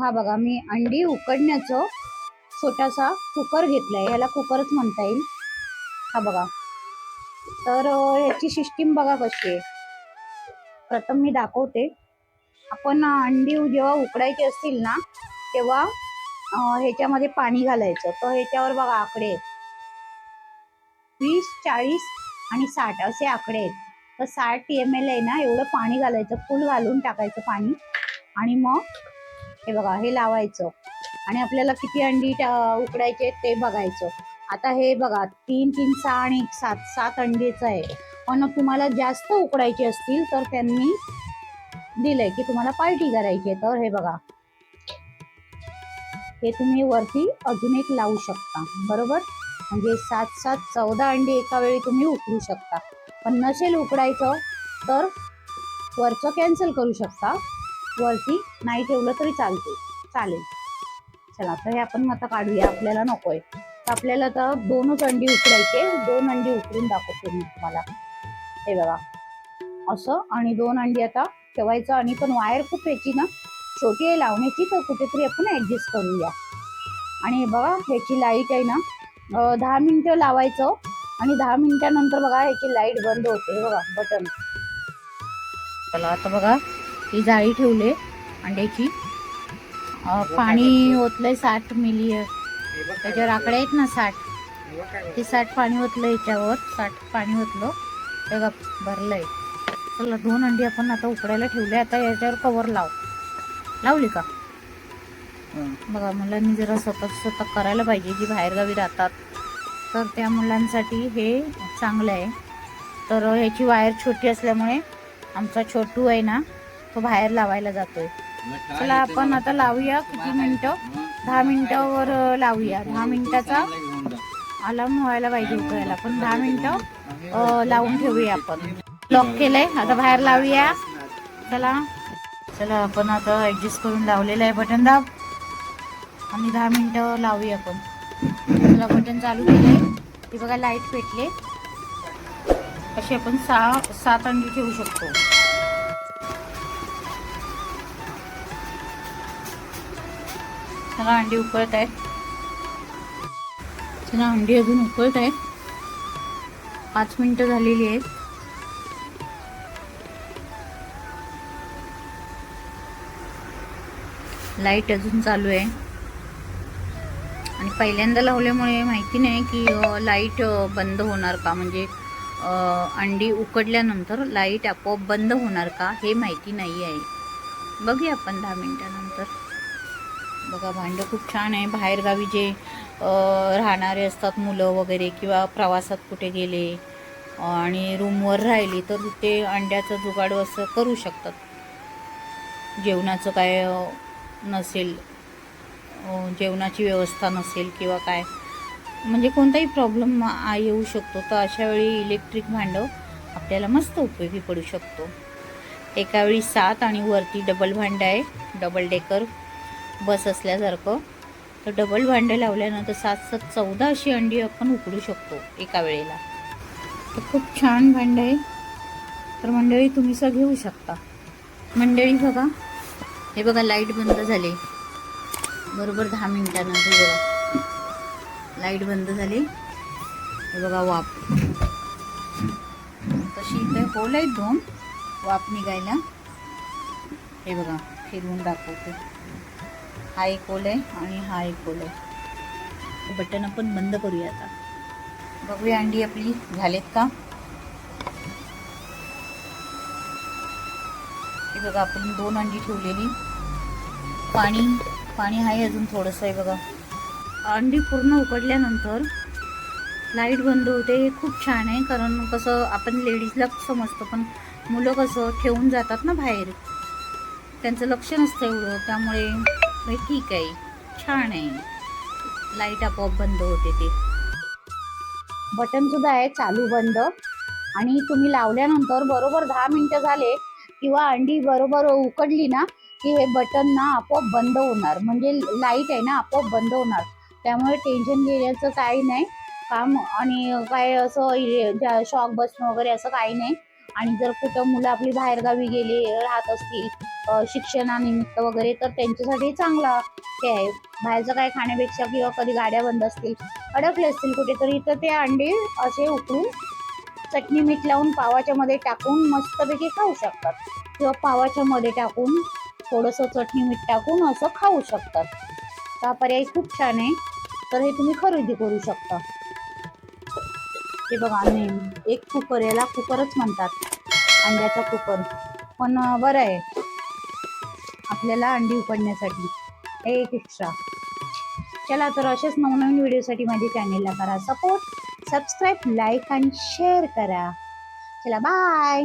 हा बघा मी अंडी उकडण्याचं छोटासा कुकर घेतलाय. याला कुकरच म्हणता येईल. हा बघा. तर ह्याची सिस्टीम बघा कशी आहे. प्रथम मी दाखवते. आपण अंडी जेव्हा उकडायची असतील ना तेव्हा ह्याच्यामध्ये पाणी घालायचं. तर ह्याच्यावर बघा आकडे आहेत. वीस चाळीस आणि साठ असे आकडे आहेत. तर साठ एम एल आहे ना एवढं पाणी घालायचं. फुल घालून टाकायचं पाणी. आणि मग हे बघा हे लावायचं. आणि आपल्याला किती अंडी उकडायचे ते बघायचं. आता हे बघा तीन तीन सहा आणि सात. सात अंडीचं आहे. पण तुम्हाला जास्त उकडायचे असतील तर त्यांनी दिलंय की तुम्हाला पार्टी करायची आहे. तर हे बघा. हे तुम्ही वरती अजून एक लावू शकता. बरोबर? म्हणजे सात सात चौदा अंडी एका वेळी तुम्ही उकडू शकता. पण नसेल उकडायचं तर वरचं कॅन्सल करू शकता. वरती नाही ठेवलं तरी चालते चालेल. चला तर हे आपण आता काढूया. आपल्याला नकोय. तर आपल्याला तर दोनच अंडी उकडायचे. दोन अंडी उकडून दाखवते मी तुम्हाला. हे बघा. असं आणि दोन अंडी आता ठेवायचं आणि पण वायर खूप याची ना छोटी आहे लावण्याची तर कुठेतरी आपण ऍडजस्ट करूया. आणि बघा ह्याची लाइट आहे ना दहा मिनिटं लावायचं आणि दहा मिनिटानंतर बघा ह्याची लाइट बंद होते. बघा बटन चला आता बघा. ही जाळी ठेवले अंड्याची पाणी ओतलंय साठ मिली. त्याच्यावर आकडे आहेत ना साठ? ते साठ पाणी ओतलं याच्यावर. साठ पाणी ओतलं. ते बघा भरलंय. चला दोन अंडी आपण आता उकडायला ठेवले. आता याच्यावर कवर लाव. लावली का? बघा मुलांनी जरा स्वतः स्वतः करायला पाहिजे जी बाहेरगावी राहतात. तर त्या मुलांसाठी हे चांगलं आहे. तर ह्याची वायर छोटी असल्यामुळे आमचा छोटू आहे ना तो बाहेर लावायला जातोय. चला आपण आता लावूया किती मिनिटं? दहा मिनिटावर लावूया. दहा मिनिटाचा अलार्म व्हायला पाहिजे उकळायला पण दहा मिनिटं लावून ठेवूया आपण. लॉक केलंय. आता बाहेर लावूया. चला. चला आपण आता ऍडजस्ट करून लावलेलं आहे बटन दाब. आणि दहा मिनिटं लावूया आपण. चला बटन चालू केलंय. ती बघा लाइट पेटले. अशी आपण सहा सात अंडी ठेवू शकतो. चला अंडी उकळत आहेत. चला अंडी अजून उकळत आहेत. पाच मिनिटं झालेली आहेत. लाइट अजून चालू आहे. आणि पहिल्यांदा लावल्यामुळे माहिती नाही की लाइट बंद होणार का? म्हणजे अंडी उकडल्यानंतर लाइट आपोआप बंद होणार का? हे माहिती नाही आहे. बघूया आपण दहा मिनिटानंतर. बघा भांडं खूप छान आहे. बाहेरगावी जे राहणारे असतात मुलं वगैरे किंवा प्रवासात कुठे गेले आणि रूमवर राहिली तर ते अंड्याचं जुगाड असं करू शकतात. जेवणाचं काय नसेल जेवणाची व्यवस्था नसेल किंवा काय. म्हणजे कोणताही प्रॉब्लेम येऊ शकतो. तर अशा वेळी इलेक्ट्रिक भांडं आपल्याला मस्त उपयोगी पडू शकतो. एकावेळी सात आणि वरती डबल भांडं आहे. डबल डेकर बस असल्यासारखं. तर डबल भांडे लावल्यानंतर सात सात चौदा अशी अंडी आपण उकडू शकतो एका वेळेला. तर खूप छान भांडं आहे. तर मंडळी तुम्ही सगळं घेऊ शकता. मंडळी बघा. हे बघा लाइट बंद झाली. बरोबर दहा मिनटानंतर बघा. लाइट बंद झाली. हे बघा वाफ. तशी इथे होल आहेत दोन. वाफ निघायला. हे बघा फिरवून दाखवते. हा एक होल आहे आणि हा एक होल आहे. बटन आपण बंद करूया आता. बघूया अंडी आपली झालेत का? हे बघा आपण दोन अंडी ठेवलेली. पाणी पाणी आहे अजून थोडंसं आहे बघा. अंडी पूर्ण उकडल्यानंतर लाइट बंद होते हे खूप छान आहे कारण कसं आपण लेडीजला समजतं पण मुलं कसं ठेवून जातात ना बाहेर. त्यांचं लक्ष नसतं एवढं त्यामुळे म्हणजे ठीक आहे. छान आहे. लाइट आपोआप बंद होते ते. बटन सुद्धा आहे चालू बंद. आणि तुम्ही लावल्यानंतर बरोबर दहा मिनिटं झाले किंवा अंडी बरोबर उकडली ना की हे बटन ना आपोआप बंद होणार. म्हणजे लाइट आहे ना आपोआप बंद होणार. त्यामुळे टेन्शन घेण्याचं काही नाही. काम आणि काय असं शॉक बसणं वगैरे असं काही नाही. आणि जर कुठं मुलं आपली बाहेरगावी गेली राहत असतील शिक्षणानिमित्त वगैरे तर त्यांच्यासाठी चांगला हे आहे. बाहेरचं काय खाण्यापेक्षा किंवा कधी गाड्या बंद असतील अडकले असतील कुठेतरी तर ते अंडे असे उकळून चटणी मीठ लावून पावाच्या मध्ये टाकून मस्तपैकी खाऊ शकतात. किंवा पावाच्या मध्ये टाकून थोडंसं चटणी मीठ टाकून असं खाऊ शकतात. हा पर्याय खूप छान आहे. तर हे तुम्ही खरेदी करू शकता. हे बघा नेम एक कुकर याला कुकरच म्हणतात. अंड्याचा कुकर. पण बरं आहे. आपल्याला अंडी उकडण्यासाठी. एक एक्स्ट्रा चला तर असेच नवनवीन व्हिडिओसाठी माझ्या चॅनेलला करा सपोर्ट सबस्क्राईब लाईक आणि शेअर करा. चला बाय